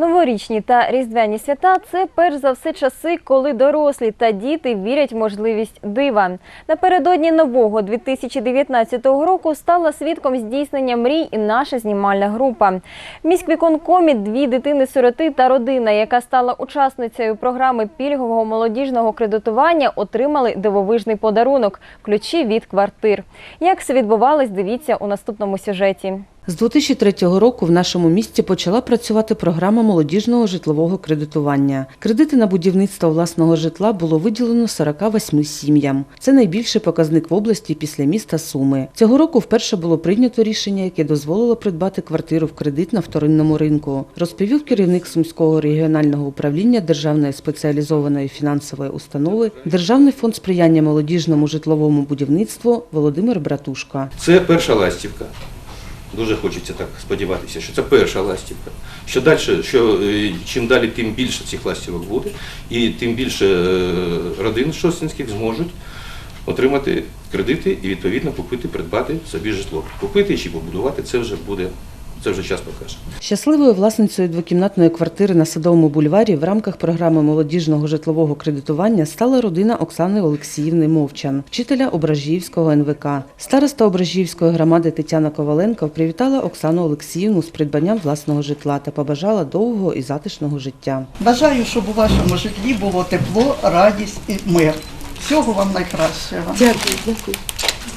Новорічні та різдвяні свята це перш за все часи, коли дорослі та діти вірять в можливість дива. Напередодні нового 2019 року стала свідком здійснення мрій і наша знімальна група. В міськвіконкомі дві дитини-сироти та родина, яка стала учасницею програми пільгового молодіжного кредитування, отримали дивовижний подарунок ключі від квартир. Як все відбувалось, дивіться у наступному сюжеті. З 2003 року в нашому місті почала працювати програма молодіжного житлового кредитування. Кредити на будівництво власного житла було виділено 48 сім'ям. Це найбільший показник в області після міста Суми. Цього року вперше було прийнято рішення, яке дозволило придбати квартиру в кредит на вторинному ринку. Розповів керівник Сумського регіонального управління Державної спеціалізованої фінансової установи Державний фонд сприяння молодіжному житловому будівництву Володимир Братушка. Це перша ластівка. Дуже хочеться так сподіватися, що це перша ластівка. Що далі, що е, чим далі, тим більше цих ластівок буде, і тим більше е, родин шостинських зможуть отримати кредити і відповідно купити, придбати собі житло. Купити чи побудувати це вже буде, це вже час покаже. Щасливою власницею двокімнатної квартири на Садовому бульварі в рамках програми молодіжного житлового кредитування стала родина Оксани Олексіївни Мовчан, вчителя Ображіївського НВК. Староста Ображіївської громади Тетяна Коваленко привітала Оксану Олексіївну з придбанням власного житла та побажала довгого і затишного життя. Бажаю, щоб у вашому житлі було тепло, радість і мир. Всього вам найкращого.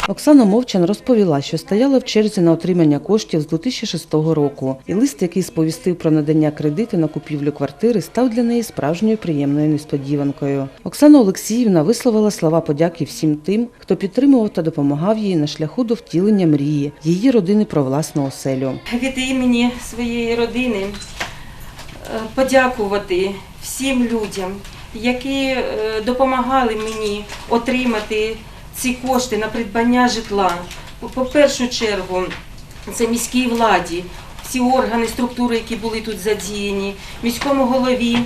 Оксана Мовчан розповіла, що стояла в черзі на отримання коштів з 2006 року, і лист, який сповістив про надання кредиту на купівлю квартири, став для неї справжньою приємною несподіванкою. Оксана Олексіївна висловила слова подяки всім тим, хто підтримував та допомагав їй на шляху до втілення мрії її родини про власну оселю. від імені своєї родини е, подякувати всім людям, які е, допомагали мені отримати ці кошти на придбання житла. По- першу чергу, це міській владі, всі органи, структури, які були тут задіяні, міському голові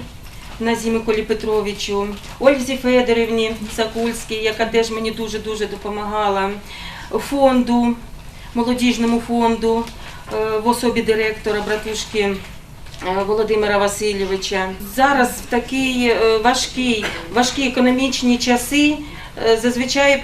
Назі Миколі Петровичу, Ользі Федорівні Сакульській, яка теж мені дуже-дуже допомагала, фонду, молодіжному фонду е, в особі директора братушки е, Володимира Васильовича. Зараз в такі е, важкі, важкі економічні часи. Е, Зазвичай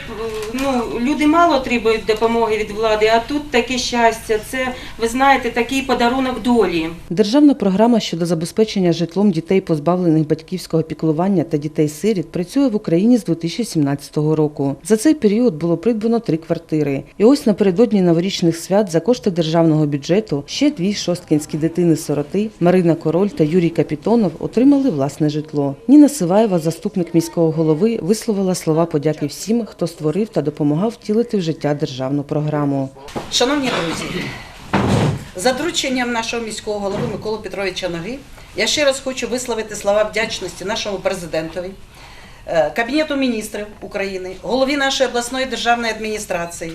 ну, люди мало отримують допомоги від влади, а тут таке щастя. Це, ви знаєте, такий подарунок долі. Державна програма щодо забезпечення житлом дітей, позбавлених батьківського піклування та дітей-сиріт працює в Україні з 2017 року. За цей період було придбано три квартири. І ось напередодні новорічних свят за кошти державного бюджету ще дві шосткінські дитини-сироти Марина Король та Юрій Капітонов отримали власне житло. Ніна Сиваєва, заступник міського голови, висловила слова подяки всім, хто створив та допомагав втілити в життя державну програму. Шановні друзі, за дорученням нашого міського голови Миколи Петровича Ноги, я ще раз хочу висловити слова вдячності нашому президентові, е, Кабінету міністрів України, голові нашої обласної державної адміністрації,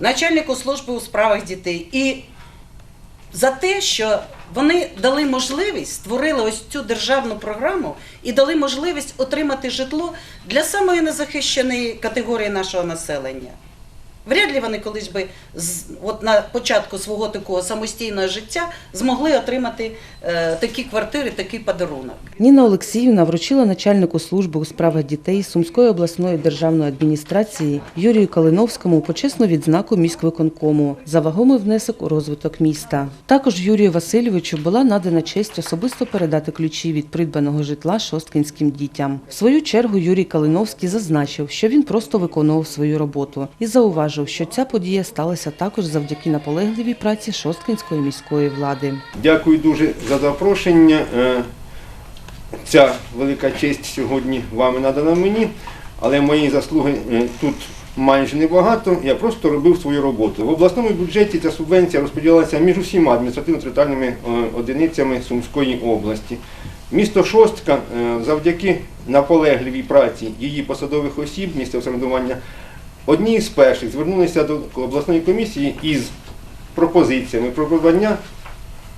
начальнику служби у справах дітей і за те, що вони дали можливість, створили ось цю державну програму і дали можливість отримати житло для самої незахищеної категорії нашого населення. Вряд ли вони колись би от на початку свого такого самостійного життя змогли отримати е, такі квартири, такий подарунок. Ніна Олексіївна вручила начальнику служби у справах дітей Сумської обласної державної адміністрації Юрію Калиновському почесну відзнаку міськвиконкому за вагомий внесок у розвиток міста. Також Юрію Васильовичу була надана честь особисто передати ключі від придбаного житла шосткінським дітям. В свою чергу Юрій Калиновський зазначив, що він просто виконував свою роботу і зауважив, що ця подія сталася також завдяки наполегливій праці шосткінської міської влади. Дякую дуже за запрошення. Е, Ця велика честь сьогодні вами надана мені, але мої заслуги е, тут майже небагато. Я просто робив свою роботу. В обласному бюджеті ця субвенція розподілилася між усіма адміністративно-територіальними е, одиницями Сумської області. Місто Шостка завдяки наполегливій праці її посадових осіб місцевого самоврядування одні з перших звернулися до обласної комісії із пропозиціями про придбання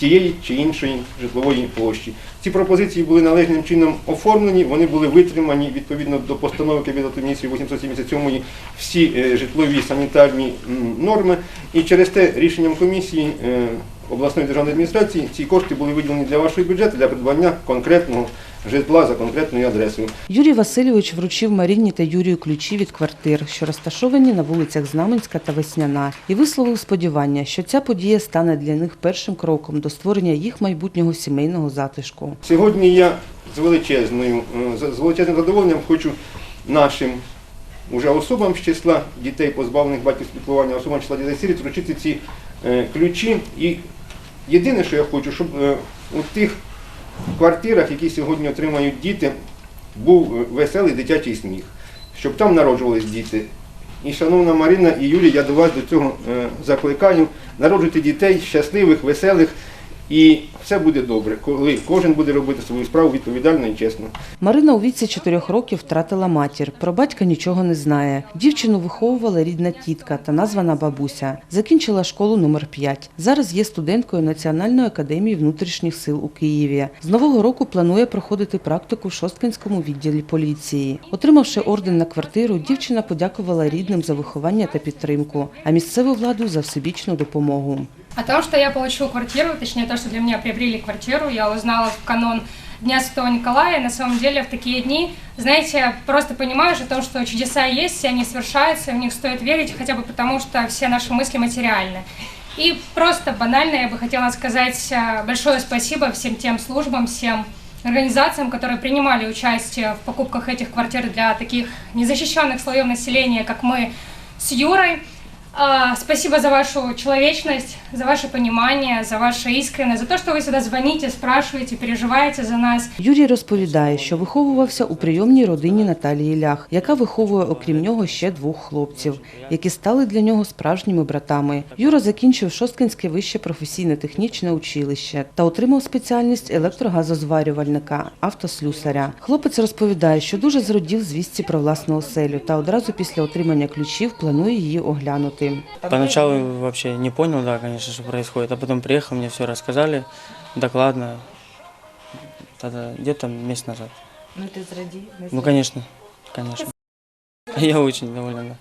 тієї чи іншої житлової площі. Ці пропозиції були належним чином оформлені, вони були витримані відповідно до постанови Кабінету міністрів 877 всі е, житлові санітарні норми. І через те рішенням комісії е, обласної державної адміністрації ці кошти були виділені для вашого бюджету для придбання конкретного житла за конкретною адресою. Юрій Васильович вручив Маріні та Юрію ключі від квартир, що розташовані на вулицях Знаменська та Весняна, і висловив сподівання, що ця подія стане для них першим кроком до створення їх майбутнього сімейного затишку. Сьогодні я з величезною, е, з величезним задоволенням хочу нашим уже особам з числа дітей, позбавлених батьківського піклування, особам з числа дітей сиріт вручити ці е, ключі. І єдине, що я хочу, щоб е, у тих квартирах, які сьогодні отримають діти, був веселий дитячий сміх, щоб там народжувались діти. І, шановна Марина і Юлія, я до вас до цього е, закликаю. Народжуйте дітей щасливих, веселих, і все буде добре, коли кожен буде робити свою справу відповідально і чесно. Марина у віці чотирьох років втратила матір. Про батька нічого не знає. Дівчину виховувала рідна тітка та названа бабуся. Закінчила школу номер 5 Зараз є студенткою Національної академії внутрішніх сил у Києві. З нового року планує проходити практику в Шосткинському відділі поліції. Отримавши орден на квартиру, дівчина подякувала рідним за виховання та підтримку, а місцеву владу за всебічну допомогу. О том, что я получу квартиру, точнее то, что для меня приобрели квартиру, я узнала в канон Дня Святого Николая. На самом деле в такие дни, знаете, просто понимаешь о том, что чудеса есть, и они свершаются, и в них стоит верить, хотя бы потому, что все наши мысли материальны. И просто банально я бы хотела сказать э, большое спасибо всем тем службам, всем организациям, которые принимали участие в покупках этих квартир для таких незащищенных слоев населения, как мы с Юрой. Спасибо за вашу человечность, за ваше понимание, за ваше искренность, за то, что вы сюда звоните, спрашиваете, переживаете за нас. Юрій розповідає, що виховувався у прийомній родині Наталії Лях, яка виховує окрім нього ще двох хлопців, які стали для нього справжніми братами. Юра закінчив Шосткинське вище професійне технічне училище та отримав спеціальність електрогазозварювальника, автослюсаря. Хлопець розповідає, що дуже зрадів звістці про власну оселю та одразу після отримання ключів планує її оглянути. Поначалу вообще не понял, да, конечно, что происходит, а потом приехал, мне все рассказали докладно, тогда где-то месяц назад. Ну ти зраді. Ну, конечно, конечно. Я очень доволен, да.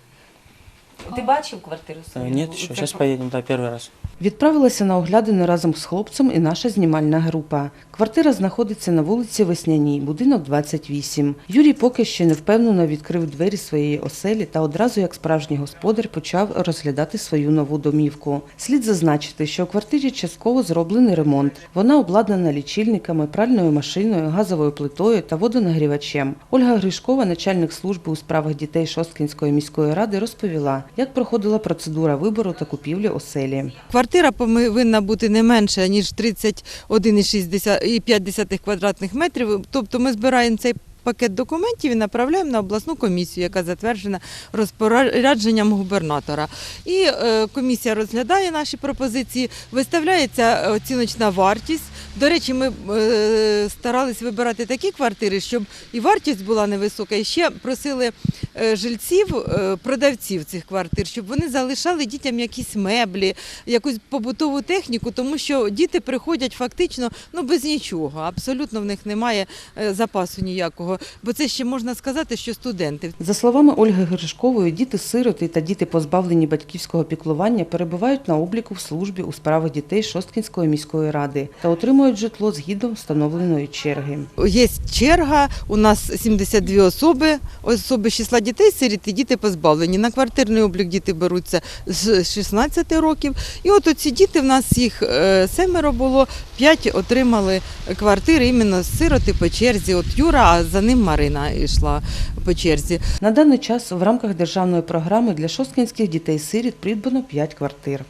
Ти бачив квартиру? Э, Нет, еще, сейчас поедем, да, первый раз. Відправилася на оглядину разом з хлопцем і наша знімальна група. Квартира знаходиться на вулиці Весняній, будинок 28. Юрій поки ще не впевнено відкрив двері своєї оселі та одразу, як справжній господар, почав розглядати свою нову домівку. Слід зазначити, що у квартирі частково зроблений ремонт. Вона обладнана лічильниками, пральною машиною, газовою плитою та водонагрівачем. Ольга Гришкова, начальник служби у справах дітей Шосткінської міської ради, розповіла, як проходила процедура вибору та купівлі оселі. Квартира повинна бути не менше, ніж 31,5 квадратних метрів. Тобто ми збираємо цей пакет документів і направляємо на обласну комісію, яка затверджена розпорядженням губернатора. І е, комісія розглядає наші пропозиції, виставляється оціночна вартість. До речі, ми е, старались вибирати такі квартири, щоб і вартість була невисока, і ще просили жильців, е, продавців цих квартир, щоб вони залишали дітям якісь меблі, якусь побутову техніку, тому що діти приходять фактично ну без нічого. Абсолютно в них немає е, запасу ніякого. Бо це ще можна сказати, що студенти. За словами Ольги Гришкової, діти-сироти та діти, позбавлені батьківського піклування, перебувають на обліку в службі у справах дітей Шосткінської міської ради та отримують житло згідно встановленої черги. Є черга, у нас 72 особи, особи з числа дітей сиріт і діти позбавлені. На квартирний облік діти беруться з 16 років. І от оці діти, в нас їх е, семеро було, п'ять отримали квартири іменно сироти по черзі. От Юра, а за ним Марина йшла по черзі. На даний час в рамках державної програми для шосткінських дітей-сиріт придбано 5 квартир.